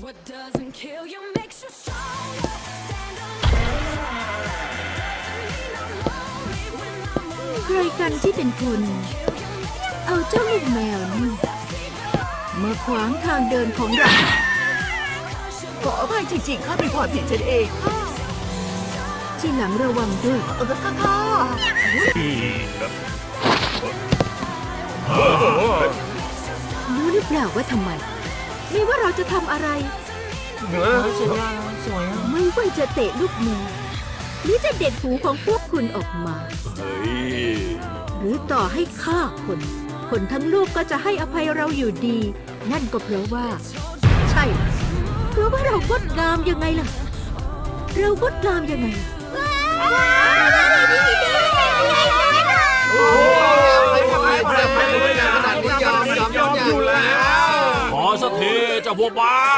What doesn't kill you makes you stronger. Stand alone. ใครกันที่เป็นคน เอาเจ้าลูกแมวนี่มาขวางทางเดินของเราขออภัยจริงๆข้าเป็นความผิดฉันเองที่หลังระวังด้วยเออข้าข้ารู้หรือเปล่าว่าทำไม ไม่ว่าเราจะทำอะไรไม่ว่าจะเตะลูกแมวหรือจะเด็ดหูของพวกคุณออกมา เฮ้ยหรือต่อให้ฆ่าคน คนทั้งโลกก็จะให้อภัยเราอยู่ดี นั่นก็เพราะว่า ใช่ เพราะว่าเรางดงามยังไงล่ะ เรางดงามยังไงข อสักทีเจ้าพวกบ้า